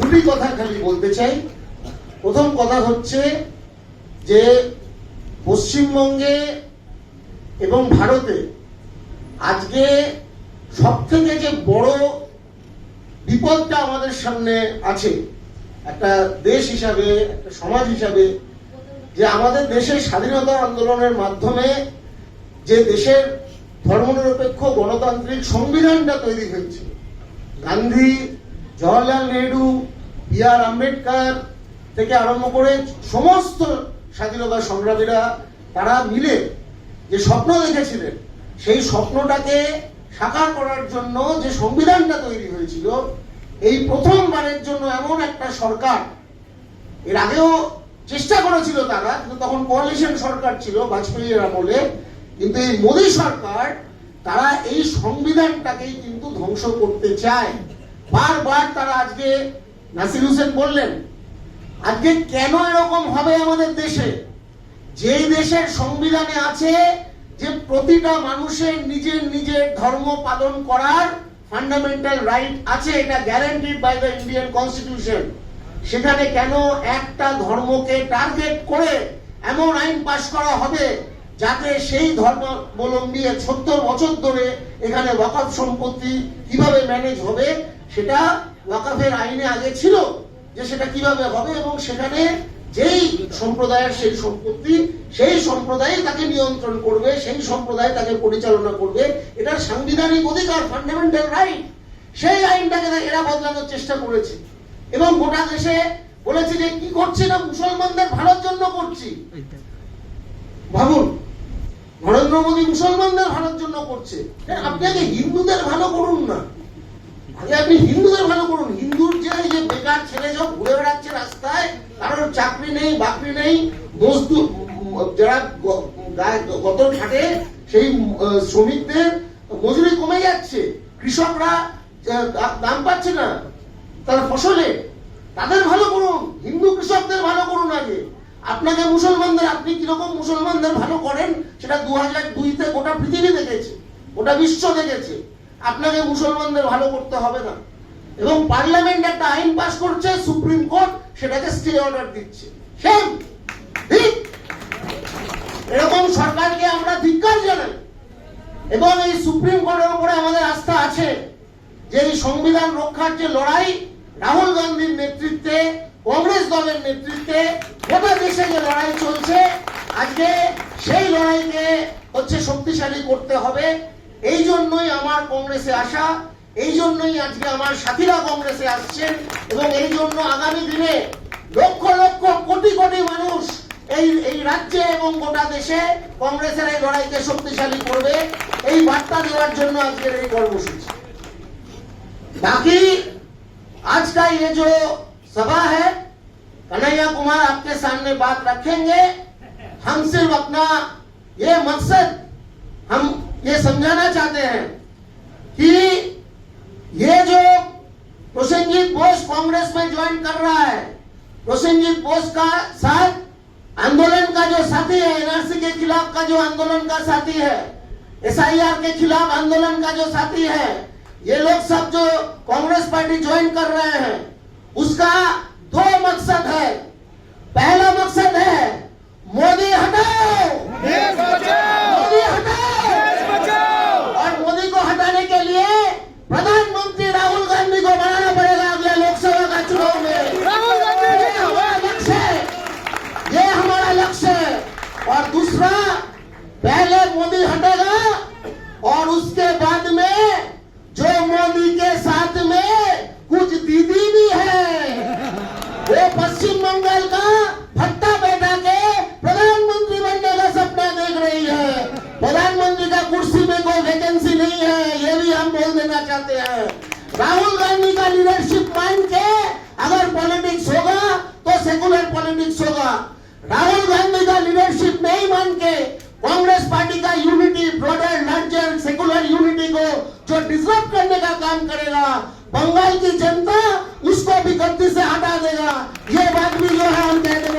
দুটি কথা খালি বলতে চাই। প্রথম কথা হচ্ছে যে পশ্চিমবঙ্গে এবং ভারতে আজকে সব থেকে যে বড় বিপদটা আমাদের সামনে আছে, একটা দেশ হিসাবে, একটা সমাজ হিসাবে, যে আমাদের দেশের স্বাধীনতা আন্দোলনের মাধ্যমে যে দেশের ধর্মনিরপেক্ষ গণতান্ত্রিক সংবিধানটা তৈরি হয়েছে, গান্ধী জওয়াহরলাল নেহরু বি আর আম্বেদকর থেকে আরম্ভ করে সমস্ত স্বাধীনতা সংগ্রামীরা, তারা মিলে যে স্বপ্ন দেখেছিলেন, সেই স্বপ্নটাকে সাকার করার জন্য যে সংবিধানটা তৈরি হয়েছিল, এই প্রথমবারের জন্য এমন একটা সরকার, এর আগেও চেষ্টা করেছিল তারা, কিন্তু তখন কোয়ালিশন সরকার ছিল বাজপেয়ীর আমলে, কিন্তু এই মোদী সরকার, তারা এই সংবিধানটাকেই কিন্তু ধ্বংস করতে চায়। বারবার তারা আজকে নাসির হোসেন বললেন, আজকে কেন এরকম হবে আমাদের দেশে? যেই দেশের সংবিধানে আছে যে প্রতিটা মানুষের নিজের নিজের ধর্ম পালন করার ফান্ডামেন্টাল রাইট আছে, এটা guaranteed by the Indian constitution সেখানে কেন একটা ধর্মকে টার্গেট করে এমন আইন পাশ করা হবে যাতে সেই ধর্মাবলম্বী সত্তর বছর ধরে এখানে ওয়াকফ সম্পত্তি কীভাবে ম্যানেজ হবে সেটা ওয়াকাফের আইনে আগে ছিল যে সেটা কীভাবে হবে এবং সেখানে যেই সম্প্রদায়ের সেই সম্পত্তি সেই সম্প্রদায় তাকে নিয়ন্ত্রণ করবে সেই সম্প্রদায় তাকে পরিচালনা করবে এটা সাংবিধানিক অধিকার ফান্ডামেন্টাল রাইট সেই আইনটাকে এরা বদলানোর চেষ্টা করেছে। এবং গোটা দেশে বলেছে যে কি করছে না মুসলমানদের ভালোর জন্য করছি। ভাবুন নরেন্দ্র মোদী মুসলমানদের ভালোর জন্য করছে। হ্যাঁ, আপনি আগে হিন্দুদের ভালো করুন না। আগে আপনি হিন্দুদের ভালো করুন। হিন্দুর যে এই যে বেকার ছেলে সব ঘুরে বেড়াচ্ছে রাস্তায় কারোর চাকরি নেই, বাকরি নেই। মজদুর যারা গতর খাটে, সেই শ্রমিকদের মজুরি কমে যাচ্ছে। কৃষকরা দাম পাচ্ছে না। তার ফসলে। তাদের ভালো করুন। হিন্দু কৃষকদের ভালো করুন আগে। আপনাকে মুসলমানদের, আপনি কীরকম মুসলমানদের ভালো করেন, সেটা দু হাজার দুইতে গোটা পৃথিবী দেখেছে, গোটা বিশ্ব দেখেছে। আপনাকে মুসলমানদের ভালো করতে হবে না। এবং পার্লামেন্ট একটা আইন পাস করছে, সুপ্রিম কোর্ট সেটাকে স্টে অর্ডার দিচ্ছে। এরকম সরকারকে আমরা ধিক্কার জানাই। এবং এই সুপ্রিম কোর্টের উপরে আমাদের আস্থা আছে যে এই সংবিধান রক্ষার যে লড়াই, রাহুল গান্ধীর নেতৃত্বে, কংগ্রেস দলের নেতৃত্বে, গোটা দেশে যে লড়াই চলছে, আজকে সেই লড়াইকে হচ্ছে শক্তিশালী করতে হবে। এই জন্যই আমার কংগ্রেসে আসা এই জন্যই আজকে আমার সাথীরা কংগ্রেসে আসছেন এবং এই জন্য আগামী দিনে লক্ষ লক্ষ কোটি কোটি মানুষ এই এই রাজ্যে এবং গোটা দেশে কংগ্রেসের এই লড়াইকে শক্তিশালী করবে এই বার্তা দেওয়ার জন্য আজকের এই কর্মসূচি बाकी आज का ये जो सभा है कन्हैया कुमार आपके सामने बात रखेंगे हम सिर्फ अपना ये मकसद हम समझाना चाहते हैं कि ये जो प्रसेंजीत बोस कांग्रेस में ज्वाइन कर रहा है प्रसेंजीत बोस का साथ, आंदोलन का जो साथी है, एनआरसी के खिलाफ का जो आंदोलन का साथी है, एसआईआर के खिलाफ आंदोलन का जो साथी है, ये लोग सब जो कांग्रेस पार्टी ज्वाइन कर रहे हैं, उसका दो मकसद है। पहला मकसद है उसके बाद में, जो मोदी के साथ में कुछ दीदी भी है। वो पश्चिम बंगाल का भट्टा बैठा के प्रधानमंत्री बनने का सपना देख रही है। प्रधानमंत्री का कुर्सी में कोई वैकेंसी नहीं है, ये भी हम बोल देना चाहते हैं। राहुल गांधी का लीडरशिप मान के अगर पॉलिटिक्स होगा तो सेकुलर पॉलिटिक्स होगा। राहुल गांधी का लीडरशिप नहीं मान के कांग्रेस पार्टी का unity broader and secular unity को जो डिस्टर्ब करने का काम करेगा, बंगाल की जनता उसको भी गलती से हटा देगा। ये बात भी जो है हम कहते